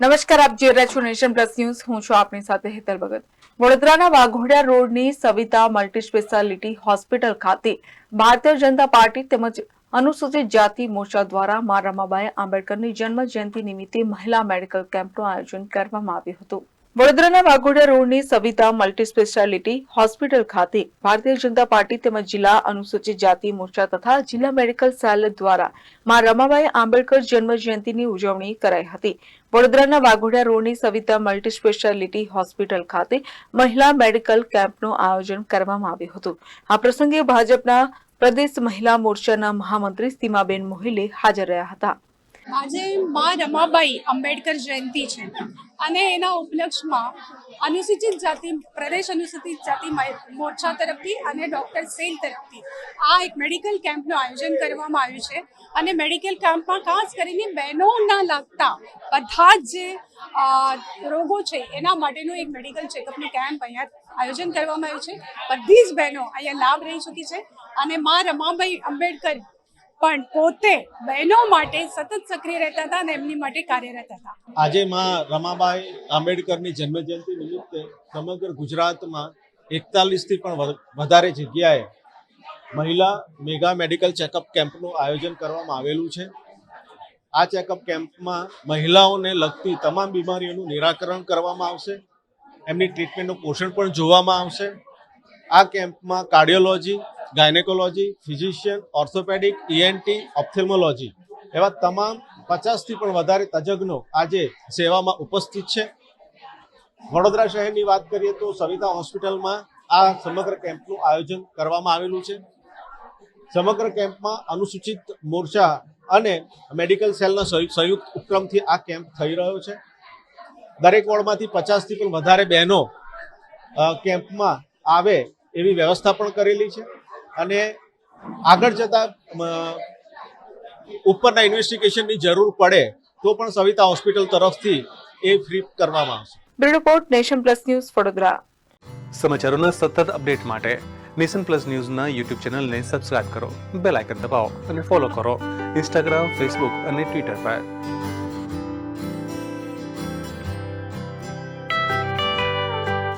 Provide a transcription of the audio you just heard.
નમસ્કાર, આપ જોઈ રહ્યા નેશન પ્લસ ન્યૂઝ. હું છું આપની સાથે હેતલ ભગત. વડોદરાના વાઘોડિયા રોડની સવિતા મલ્ટી સ્પેશિયાલિટી હોસ્પિટલ ખાતે ભારતીય જનતા પાર્ટી તેમજ અનુસૂચિત જાતિ મોરચા દ્વારા મા રમાબાઈ આંબેડકરની જન્મ જયંતિ નિમિત્તે મહિલા મેડિકલ કેમ્પનું આયોજન કરવામાં આવ્યું હતું. વડોદરાના વાઘોડિયા રોડની સવિતા મલ્ટી સ્પેશિયાલિટી હોસ્પિટલ ખાતે ભારતીય જનતા પાર્ટી તેમજ જિલ્લા અનુસૂચિત જાતિ મોરચા તથા જિલ્લા મેડિકલ સેલ દ્વારા મા રમાબાઈ આંબેડકર જન્મ જયંતિની ઉજવણી કરાઈ હતી. વડોદરાના વાઘોડિયા રોડની સવિતા મલ્ટી સ્પેશિયાલિટી હોસ્પિટલ ખાતે મહિલા મેડિકલ કેમ્પનું આયોજન કરવામાં આવ્યું હતું. આ પ્રસંગે ભાજપના પ્રદેશ મહિલા મોરચાના મહામંત્રી સીમાબેન મોહિલે હાજર રહ્યા હતા. આજે મા રમાબાઈ આંબેડકર જયંતિ છે. અને એના ઉપલક્ષમાં અનુસૂચિત જાતિ, પ્રદેશ અનુસૂચિત જાતિ મોરચા તરફથી અને ડૉક્ટર સેલ તરફથી આ એક મેડિકલ કેમ્પનું આયોજન કરવામાં આવ્યું છે. અને મેડિકલ કેમ્પમાં ખાસ કરીને બહેનોના લાગતા બધા જ જે રોગો છે એના માટેનું એક મેડિકલ ચેકઅપનું કેમ્પ અહીંયા આયોજન કરવામાં આવ્યું છે. બધી જ બહેનો અહીંયા લાભ રહી ચૂકી છે. અને મા રમાબાઈ આંબેડકર પણ પોતે બહેનો માટે સતત સક્રિય રહેતા હતા અને એમની માટે કાર્યરત હતા. આજે માં રમાબાઈ આંબેડકરની જન્મજયંતિ નિમિત્તે સમગ્ર ગુજરાતમાં એકતાલીસથી પણ વધ- વધારે જગ્યાએ મહિલા મેગા મેડિકલ ચેકઅપ કેમ્પનું આયોજન કરવામાં આવેલું છે. આ ચેકઅપ કેમ્પમાં મહિલાઓને લગતી તમામ બીમારીઓનું નિરાકરણ કરવામાં આવશે. એમની ટ્રીટમેન્ટનું પોષણ પણ જોવામાં આવશે. આ કેમ્પમાં cardiology gynaecology physician orthopaedic ENT ophthalmology એવા તમામ પચાસથી પણ વધારે તજજ્ઞો આજે સેવામાં ઉપસ્થિત છે. વડોદરા શહેરની વાત કરીએ તો સવિતા હોસ્પિટલમાં આ સમગ્ર કેમ્પનું આયોજન કરવામાં આવેલું છે. સમગ્ર કેમ્પમાં અનુસૂચિત મોરચા અને મેડિકલ સેલના સંયુ- સંયુક્ત ઉપક્રમથી આ કેમ્પ થઈ રહ્યો છે. દરેક વોર્ડમાંથી પચાસથી પણ વધારે બહેનો કેમ્પમાં આવે એવી વ્યવસ્થા પણ કરેલી છે. અને આગળ જતા ઉપરના ઇન્વેસ્ટિગેશનની જરૂર પડે તો પણ સવિતા હોસ્પિટલ તરફથી એ ફ્રી કરવામાં આવશે. Bureau report nation plus news Vadodara. સમાચારોના સતત અપડેટ માટે નેશન પ્લસ ન્યૂઝના યુટ્યુબ ચેનલને સબસ્ક્રાઇબ કરો બેલ આઇકન દબાવો અને ફોલો કરો ઇન્સ્ટાગ્રામ ફેસબુક અને ટ્વિટર પર.